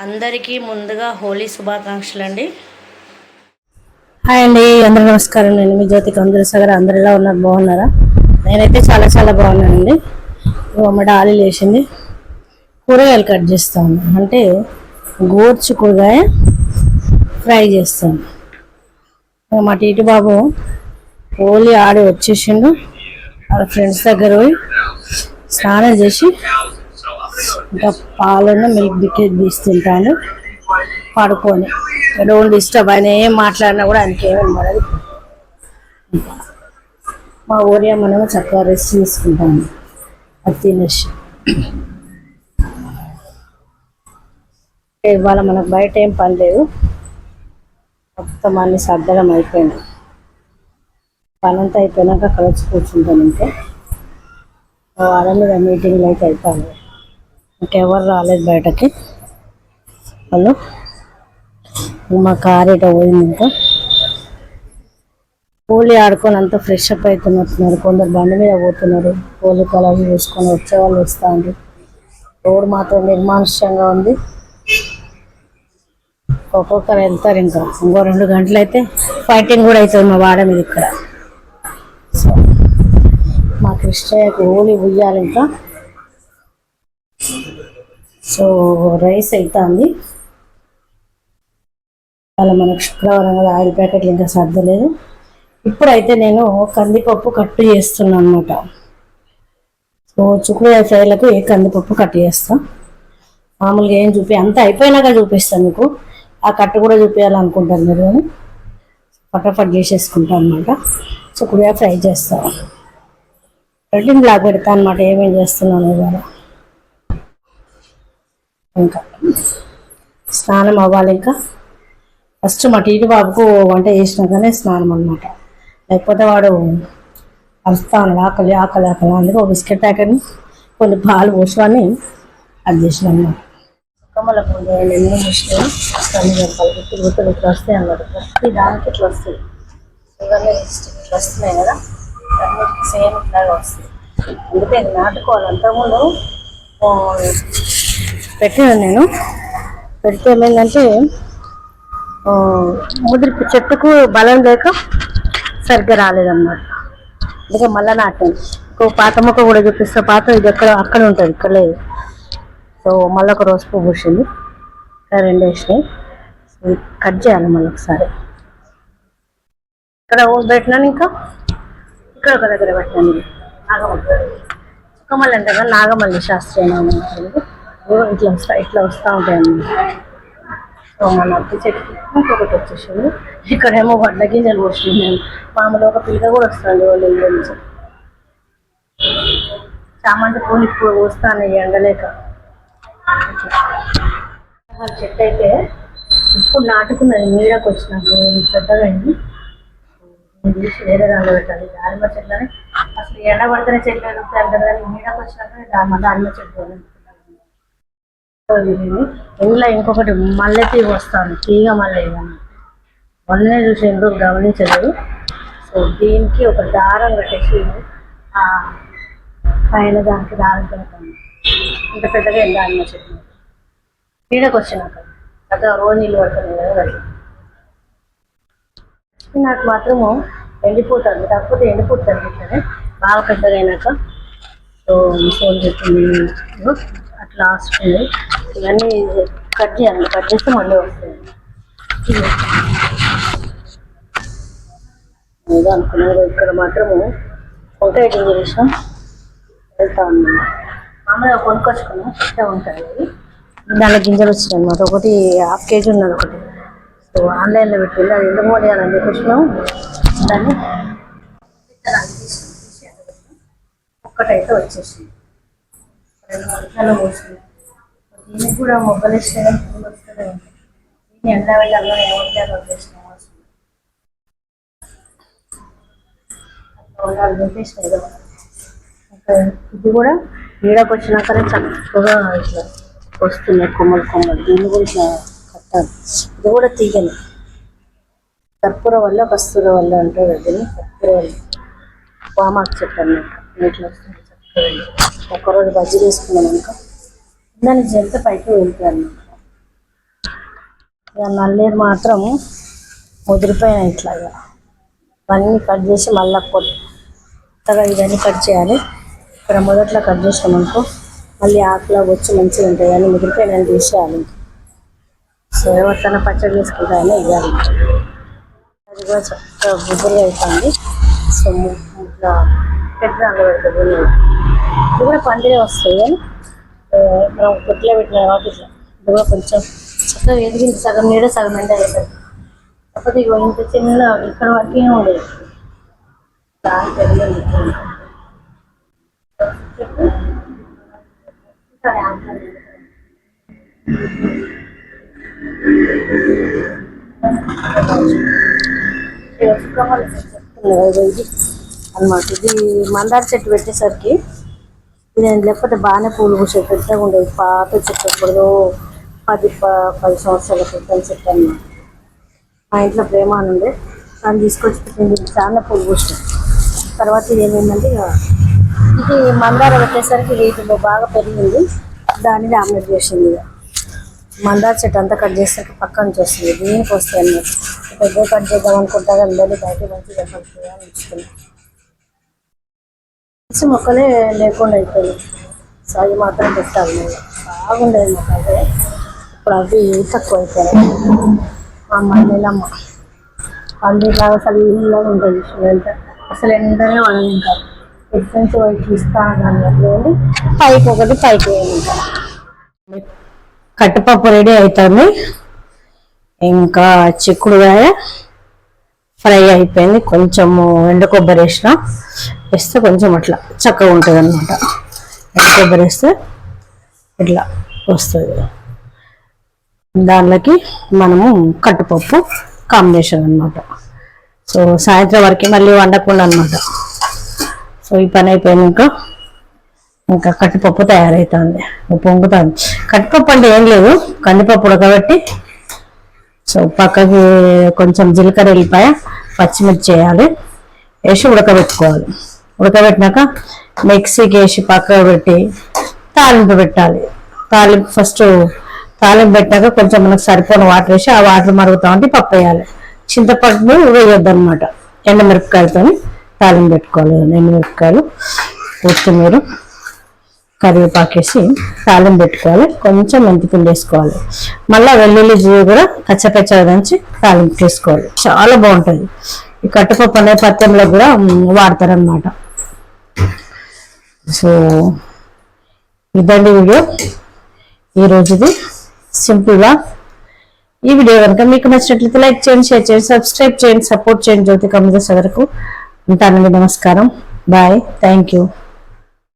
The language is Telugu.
అందరికీ ముందుగా హోలీ శుభాకాంక్షలు అండి హాయ్ అండి అందరూ నమస్కారం. నేను మీ జ్యోతి కందుల సాగర్ అందరు ఎలా ఉన్నారు బాగున్నారా? నేనైతే చాలా చాలా బాగున్నానండి. ఇగో మా డాలి లేచింది. కూరగాయలు కట్ చేస్తాను. అంటే గోర్చు కూరగాయ ఫ్రై చేస్తాను. మా టీటి బాబు హోలీ ఆడి వచ్చేసిండు. వాళ్ళ ఫ్రెండ్స్ దగ్గర పోయి స్నానం చేసి ఇంకా పాలను మిల్క్ బికెట్ తీస్తుంటాను పడుకొని. డోంట్ డిస్టర్బ్ ఆయన ఏం మాట్లాడినా కూడా ఆయనకి ఏమేమి మా ఊరియా మనం చక్కగా రెస్ట్ తీసుకుంటాము అది తినేసి. ఇవాళ మనకు బయట ఏం పని లేదు. మొత్తం అన్ని సర్దడం అయిపోయింది. పనంతా అయిపోయినాక అక్కడ వచ్చి కూర్చుంటాను వాళ్ళ మీద మీటింగ్లు అయితే అయిపోయింది. ఇంకెవరు రాలేదు బయటకి. వాళ్ళు మా కార్ ఇట పోయింది ఇంకా. హోలీ ఆడుకొని అంతా ఫ్రెష్ అప్ అవుతున్నట్టున్నారు కొందరు బండి మీద పోతున్నారు. హోలీ కలర్ వేసుకొని వచ్చేవాళ్ళు వాళ్ళు వస్తారు రోడ్ మాత్రం నిర్మానుష్యంగా ఉంది. ఒక్కొక్కరు వెళ్తారు ఇంకా. ఇంకో రెండు గంటలు అయితే ఫైటింగ్ కూడా అవుతుంది మా వాడ మీద ఇక్కడ. సో మా కృష్ణయ్యకు హోలీ ఉయ్యాలి ఇంకా. సో రైస్ అవుతుంది అలా మనకు శుక్రవారం కదా ఆయిల్ ప్యాకెట్లు ఇంకా సర్దలేదు. ఇప్పుడైతే నేను కందిపప్పు కట్టు చేస్తున్నాను అనమాట సో చుక్కుడుకాయ ఫ్రైలకు ఏ కందిపప్పు కట్ చేస్తా? మామూలుగా ఏం చూపి అంత అయిపోయినాక చూపిస్తాను మీకు. ఆ కట్టు కూడా చూపించాలనుకుంటాను మీరు కానీ. ఫటాఫట్ చేసేసుకుంటాను అనమాట చుక్కుడుకాయ ఫ్రై చేస్తాను రొటీన్ బ్లాక్ పెడతా అనమాట ఏమేం చేస్తున్నాను ఇవాళ ఇంకా స్నానం అవ్వాలి ఇంకా. ఫస్ట్ మా టీటి బాబుకు వంట చేసినాకనే స్నానం అనమాట లేకపోతే వాడు అరుస్తాను ఆకలి ఆకలి ఆకలి అందుకే బిస్కెట్ ప్యాకెట్ని కొన్ని పాలు పోసుకొని అది చేసిన అనమాట కమ్మల ముందు ఎన్నో చూసినాయి ఇట్లా వస్తాయి అన్నమాట ప్రతి దానికి ఇట్లా వస్తాయి. ఇవన్నీ ఇట్లా వస్తున్నాయి కదా అన్నిటికీ సేమ్ ఇట్లాగా వస్తాయి. అందుకే నాటుకోవాలి. అంతకుముందు పెట్టాను నేను. పెడితే ఏమైందంటే ముదిరి చెట్టుకు బలం లేక సరిగ్గా రాలేదన్నమాట. అందుకే మళ్ళా నాటాను. ఇంకో పాత మొక్క కూడా చూపిస్తే. పాత ఇది ఎక్కడ అక్కడ ఉంటుంది ఇక్కడ లేదు సో మళ్ళీ ఒక రోజు పువ్వు పూసింది. రెండు వేసినాయి. కట్ చేయాలి మళ్ళీ ఒకసారి. ఇక్కడ పెట్టినాను ఇంకా. ఇక్కడ ఒక దగ్గర పెట్టినాను నాగమల్లి. నాగమల్లి చుక్కమల్లి అంటే కదా నాగమల్లి శాస్త్రీయ నామం ఇట్లా వస్తా ఇట్లా వస్తూ ఉంటాయి అన్నమాట సో మన చెట్టు ఇంకొకటి వచ్చేసింది. ఇక్కడేమో వడ్ల గింజలు పోసింది. మామూలు ఒక పిల్ల కూడా వస్తుంది వాళ్ళ ఇల్లు నుంచి. చామంతి పూలు ఇప్పుడు వస్తాను ఎండలేక. చెట్టు అయితే ఇప్పుడు నాటుకున్నది నీడకు వచ్చినాక పెద్దగా అయింది. తీసి వేరే దాంట్లో పెట్టాలి దానిమ్మ చెట్లని. అసలు ఎండ పడితేనే చెట్లు ఎదుగుతాయి అంటారు కానీ నీడకు వచ్చినాక దానిమ్మ దానిమ్మ చెట్లు అనుకుంటాను ఇంకొకటి మల్లె తీగ వస్తాను తీగ మల్లె ఇవన్నీ చూసి ఎందుకు గమనించలేదు. సో దీనికి ఒక దారం కట్టేసి ఆ పైన దానికి దారం పెడతాను ఇంత పెద్దగా ఎంత దానిమ్మ చెట్లు నీడకు వచ్చినాక. అక్కడ రోజు నీళ్ళు పడుతుంది కదా అట్లా నాకు మాత్రము ఎండిపోతుంది. కాకపోతే ఎండిపోతుంది సరే బాగా పెద్దగా అయినాక. సో ఫోన్ చెప్పింది అట్లా వస్తుంది ఇవన్నీ కట్ చేయాలి. కట్ చేస్తే మళ్ళీ వస్తుంది. ఏదో అనుకున్నారు. ఇక్కడ మాత్రము వంకాయ గింజలు వేసాం వెళ్తా ఉన్నాం. మామూలుగా కొనుక్కొచ్చుకున్నాం. ఉంటాయి ఉంటుంది. దానిలో గింజలు వచ్చినాయి అనమాట ఒకటి హాఫ్ కేజీ ఉన్నది ఒకటి. సో ఆన్లైన్లో పెట్టింది. అది ఎందుకు పోయాలని చెప్పేసినాం దాన్ని ఒక్కటైతే వచ్చేసింది. రెండు మొక్కలు పోసింది దీనికి కూడా మొగ్గలు ఇస్తే కానీ పూలు వస్తూనే ఉంటాయి దీన్ని ఎండ వెళ్ళాలో ఏమంటే వదిలేసినాం అట్లా ఉండాలి ఇది కూడా నీడకు వచ్చినాకనే చక్కగా ఇట్లా వస్తున్నాయి కొమ్మలు కొమ్మలు. దీన్ని కూడా ఇట్లా కట్టాలి. ఇది కూడా తీగని కర్పూర వల్ల కస్తూర వల్ల అంటారు దీన్ని? కర్పూర వల్ల. వామాకు చెట్టు అన్నట్టు ఇట్లా వస్తుంది చక్కగా. ఒకరోజు బజ్జీ తీసుకున్నాం ఇంకా. దాని జంత పైకి వెళ్తాను. ఇక నల్లేరు మాత్రం ముదిరిపోయినాయి ఇట్లాగా. ఇవన్నీ కట్ చేసి మళ్ళీ కొత్తగా ఇవన్నీ కట్ చేయాలి. ఇక్కడ మొదట్లో కట్ చేసినాం అనుకో మళ్ళీ ఆకులా వచ్చి మంచిగా ఉంటాయి అని ముదిరిపోయిన తీసేయాలి. సో ఎవరికైనా పచ్చడి చేసుకుంటాయని ఇవ్వాలి అది కూడా చక్కగా గుబురుగా అవుతుంది సో ఇట్లా పెద్ద ఇది కూడా పండుగ వస్తాయి కానీ మనం కొట్లో పెట్టిన కాబట్టి ఇట్లా ఇది కూడా కొంచెం చక్కగా ఎదిగింది సగం నీడ సగం ఎండ అవుతుంది కాకపోతే ఇగో ఇంత చిన్న ఇక్కడ వరకే ఉండేది దాని పెరిగింది ఇది అనమాట ఇది మందార చెట్టు పెట్టేసరికి ఇది లేకపోతే బాగానే పూలు పూసే పెద్దగా ఉండేది. పాత చెట్టు ఎప్పుడో పది ప- పది సంవత్సరాల క్రితం చెట్టు అన్నమాట మా ఇంట్లో ప్రేమ అని ఉండే దాన్ని తీసుకొచ్చి పెట్టింది చాలా పూలు పూసినాయి తర్వాత ఇది ఏమైందంటే ఇక ఇది మందార పెట్టేసరికి వీటిలో బాగా పెరిగింది. దాన్ని డామినేట్ చేసింది ఇక మందార చెట్టు అంతా కట్ చేసేసరికి పక్క నుంచి వస్తుంది. దీనికి వస్తాయి అన్నమాట. పెద్ద కట్ చేద్దాం అనుకుంటా అందరినీ బయట మంచిగా పడుతుంది పిచ్చి మొక్కలే లేకుండా అయిపోయినాయి. సో అవి మాత్రం పెట్టాలి నేను బాగుండేది మాకు ఇప్పుడు అవి తక్కువ అయిపోయాయి మా అమ్మ నీళ్ళమ్మ పందిలాగా అసలు ఉంటుంది వెంట అసలు ఎండనే మనం ఇంకా. ఎటు నుంచి వైపు ఇస్తా అన్నాను. పైకి ఒకటి పైకి వేయాలి ఇంకా కట్టుపప్పు రెడీ అవుతుంది ఇంకా చిక్కుడుగాయ ఫ్రై అయిపోయింది. కొంచెము ఎండ కొబ్బరి వేసిన. వేస్తే కొంచెం అట్లా చక్కగా ఉంటుంది అనమాట కొబ్బరి వేస్తే ఇట్లా వస్తుంది. దానిలోకి మనము కట్టుపప్పు కాంబినేషన్ అనమాట సో సాయంత్రం వరకు మళ్ళీ వండకుండా అనమాట సో ఈ పని అయిపోయినాక ఇంకా కట్టుపప్పు తయారవుతుంది పొంగుతుంది. కట్టుపప్పు అంటే ఏం లేదు కందిపప్పు ఉడకబెట్టి సో పక్కకి కొంచెం జీలకర్ర వెళ్ళిపాయ పచ్చిమిర్చి వేయాలి. వేసి ఉడకబెట్టుకోవాలి. ఉడకబెట్టినాక మిక్సీకి వేసి పక్కకు పెట్టి తాలింపు పెట్టాలి. తాలింపు ఫస్ట్ తాలింపు పెట్టాక కొంచెం మనకు సరిపోయిన వాటర్ వేసి ఆ వాటర్ మరుగుతా ఉంటే పప్పు వేయాలి చింతపండు వేయొద్దు అనమాట ఎండమిరపకాయలతో తాలింపు పెట్టుకోవాలి. ఎండమిరపకాయలు కొత్తిమీర కరివేపాకు వేసి తాలింపు పెట్టుకోవాలి. కొంచెం మెంతిపిండి వేసుకోవాలి. మళ్ళీ వెల్లుల్లి జీవి కూడా పచ్చపచ్చగా దంచి తాలింపు వేసుకోవాలి చాలా బాగుంటుంది. ఈ కట్టుపప్పు అనే పత్యంలో కూడా వాడతారనమాట సో ఇదండి వీడియో ఈ రోజుది సింపుల్గా. ఈ వీడియో కనుక మీకు నచ్చినట్లయితే లైక్ చేయండి షేర్ చేయండి సబ్స్క్రైబ్ చేయండి సపోర్ట్ చేయండి జ్యోతి కమిత వరకు. ఉంటానండి నమస్కారం. బాయ్. Thank you